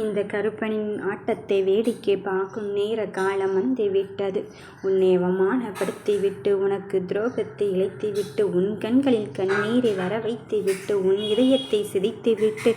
இந்த கருப்பனின் ஆட்டத்தை வேடிக்கை பார்க்கும் நேர காலம் வந்துவிட்டது. உன்னை அவமானப்படுத்திவிட்டு உனக்கு துரோகத்தை இழைத்துவிட்டு உன் கண்களில் கண்ணீரை வர வைத்துவிட்டு உன் இதயத்தை சிதைத்துவிட்டு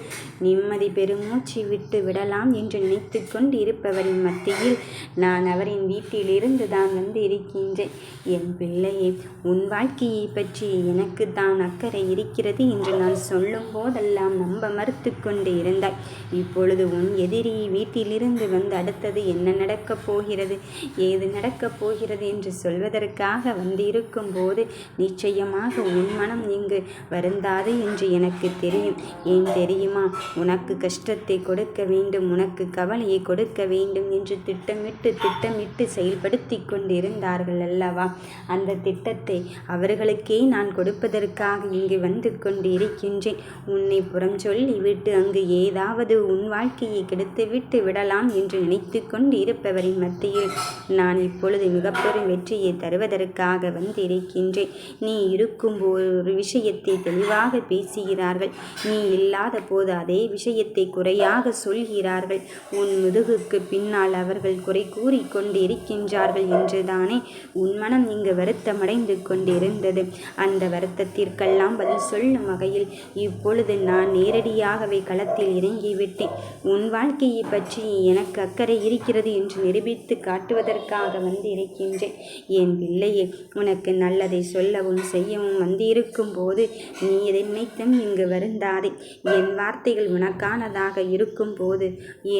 நிம்மதி பெருமூச்சு விட்டு விடலாம் என்று நினைத்துக்கொண்டு இருப்பவரின் மத்தியில் நான் அவரின் வீட்டிலிருந்து தான் வந்து இருக்கின்றேன். என் பிள்ளையே உன் வாழ்க்கையை பற்றி எனக்கு தான் அக்கறை இருக்கிறது என்று நான் சொல்லும் போதெல்லாம் நம்ப மறுத்து கொண்டு இருந்தாய். இப்பொழுது உன் எதிரி வீட்டிலிருந்து வந்து அடுத்தது என்ன நடக்கப் போகிறது? ஏது நடக்கப் போகிறது என்று சொல்வதற்காக வந்திருக்கும் போது நிச்சயமாக உன் மனம் இங்கு வருந்தாது என்று எனக்கு தெரியும். ஏன் தெரியுமா? உனக்கு கஷ்டத்தை கொடுக்க வேண்டும் உனக்கு கவலையை கொடுக்க வேண்டும் என்று திட்டமிட்டு திட்டமிட்டு செயல்படுத்தி கொண்டிருந்தார்கள் அல்லவா? அந்த திட்டத்தை அவர்களுக்கே நான் கொடுப்பதற்காக இங்கு வந்து கொண்டிருக்கின்றேன். உன்னை புறம் சொல்லிவிட்டு அங்கு ஏதாவது உன் வாழ்க்கையை வாழ்க்கையை கெடுத்துவிட்டு விடலாம் என்று நினைத்து கொண்டு இருப்பவரின் மத்தியில் நான் இப்பொழுது மிகப்பெரும் வெற்றியை தருவதற்காக வந்திருக்கின்றேன். நீ இருக்கும் ஒரு விஷயத்தை தெளிவாக பேசுகிறார்கள். நீ இல்லாத போது அதே விஷயத்தை குறையாக சொல்கிறார்கள். உன் முதுகுக்கு பின்னால் அவர்கள் குறை கூறி கொண்டு இருக்கின்றார்கள் என்றுதானே? உன் மனம் இங்கு வருத்தமடைந்து கொண்டிருந்தது. அந்த வருத்தத்திற்கெல்லாம் பதில் சொல்லும் வகையில் இப்பொழுது நான் நேரடியாகவே களத்தில் இறங்கிவிட்டேன். உன் என் வாழ்க்கையை பற்றி எனக்கு அக்கறை இருக்கிறது என்று நிரூபித்து காட்டுவதற்காக வந்து இருக்கின்றேன். என் பிள்ளையே உனக்கு நல்லதை சொல்லவும் செய்யவும் வந்திருக்கும் போது நீ எதை நினைத்தும் இங்கு வருந்தாதே. என் வார்த்தைகள் உனக்கானதாக இருக்கும் போது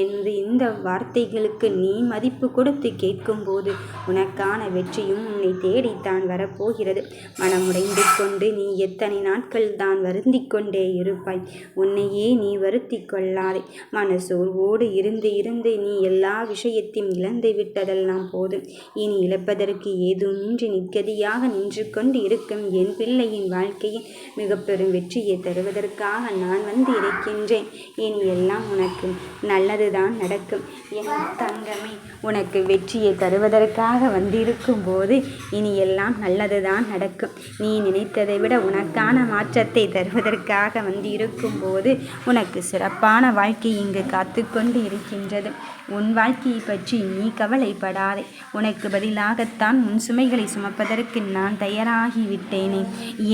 என்று இந்த வார்த்தைகளுக்கு நீ மதிப்பு கொடுத்து கேட்கும் போது உனக்கான வெற்றியும் உன்னை தேடித்தான் வரப்போகிறது. மனமுடைந்து கொண்டு நீ எத்தனை நாட்கள் தான் வருந்திக் கொண்டே இருப்பாய் உன்னையே நீ வருத்தி கொள்ளாதே. மனசு சோர்வோடு இருந்து இருந்து நீ எல்லா விஷயத்தையும் இழந்து விட்டதெல்லாம் போதும். இனி இழப்பதற்கு ஏதுமின்றி நிற்கதியாக நின்று கொண்டு இருக்கும் என் பிள்ளையின் வாழ்க்கையில் மிக பெரும் வெற்றியை தருவதற்காக நான் வந்து இருக்கின்றேன். இனி எல்லாம் உனக்கு நல்லதுதான் நடக்கும். என் தங்கமே உனக்கு வெற்றியை தருவதற்காக வந்திருக்கும் போது இனி எல்லாம் நல்லதுதான் நடக்கும். நீ நினைத்ததை விட உனக்கான மாற்றத்தை தருவதற்காக வந்திருக்கும் போது உனக்கு சிறப்பான வாழ்க்கை இங்கு கா காத்து கொண்டு இருக்கின்றது உன் வாழ்க்கையை பற்றி நீ கவலைப்படாதே. உனக்கு பதிலாகத்தான் உன் சுமைகளை சுமப்பதற்கு நான் தயாராகிவிட்டேனே.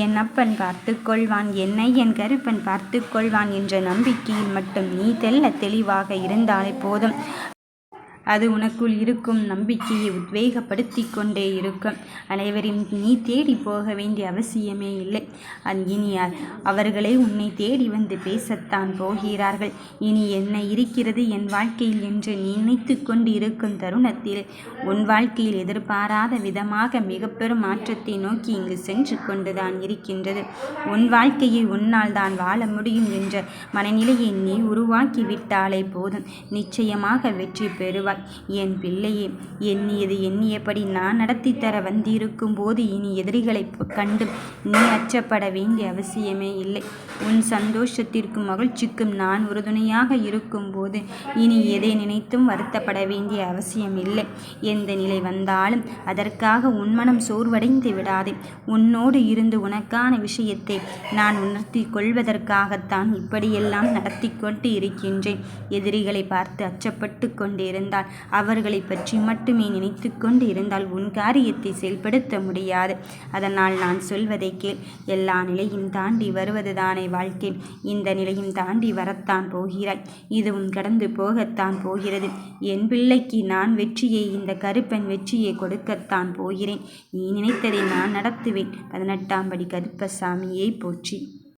என் அப்பன் பார்த்து கொள்வான் என்னை என் கருப்பன் பார்த்து கொள்வான் என்ற நம்பிக்கையில் மட்டும் நீ தெல்ல தெளிவாக இருந்தாலே போதும். அது உனக்குள் இருக்கும் நம்பிக்கையை உத்வேகப்படுத்தி கொண்டே இருக்கும். அனைவரையும் நீ தேடி போக வேண்டிய அவசியமே இல்லை. அது இனியால் அவர்களே உன்னை தேடி வந்து பேசத்தான் போகிறார்கள். இனி என்ன இருக்கிறது என் வாழ்க்கையில் என்று நீ நினைத்து கொண்டு இருக்கும் தருணத்தில் உன் வாழ்க்கையில் எதிர்பாராத விதமாக மிக பெரும் மாற்றத்தை நோக்கி இங்கு சென்று கொண்டுதான் இருக்கின்றது. உன் வாழ்க்கையை உன்னால் தான் வாழ முடியும் என்ற மனநிலையை நீ உருவாக்கி விட்டாலே போதும். நிச்சயமாக வெற்றி பெறுவார் சொல்வார் என் பிள்ளையே எண்ணியது எண்ணியபடி நான் நடத்தி தர வந்திருக்கும் போது இனி எதிரிகளை கண்டு நீ அச்சப்பட வேண்டிய அவசியமே இல்லை. உன் சந்தோஷத்திற்கும் மகிழ்ச்சிக்கும் நான் உறுதுணையாக இருக்கும் போது இனி எதை நினைத்தும் வருத்தப்பட வேண்டிய அவசியம் இல்லை. எந்த நிலை வந்தாலும் அதற்காக உன் மனம் சோர்வடைந்து விடாதே. உன்னோடு இருந்து உனக்கான விஷயத்தை நான் உணர்த்தி கொள்வதற்காகத்தான் இப்படியெல்லாம் நடத்தி கொண்டு இருக்கின்றேன். எதிரிகளை பார்த்து அச்சப்பட்டு கொண்டிருந்தால் இருந்தால் அவர்களை பற்றி மட்டுமே நினைத்து கொண்டு இருந்தால் உன் காரியத்தை செயல்படுத்த முடியாது. அதனால் நான் சொல்வதை கேள். எல்லா நிலையும் தாண்டி வருவதுதானே வாழ்க்கை. இந்த நிலையும் தாண்டி வரத்தான் போகிறாய். இதுவும் கடந்து போகத்தான் போகிறது. என் பிள்ளைக்கு நான் வெற்றியை இந்த கருப்பன் வெற்றியை கொடுக்கத்தான் போகிறேன். நீ நினைத்ததை நான் நடத்துவேன். பதினெட்டாம் படி கருப்பசாமியை போற்றி.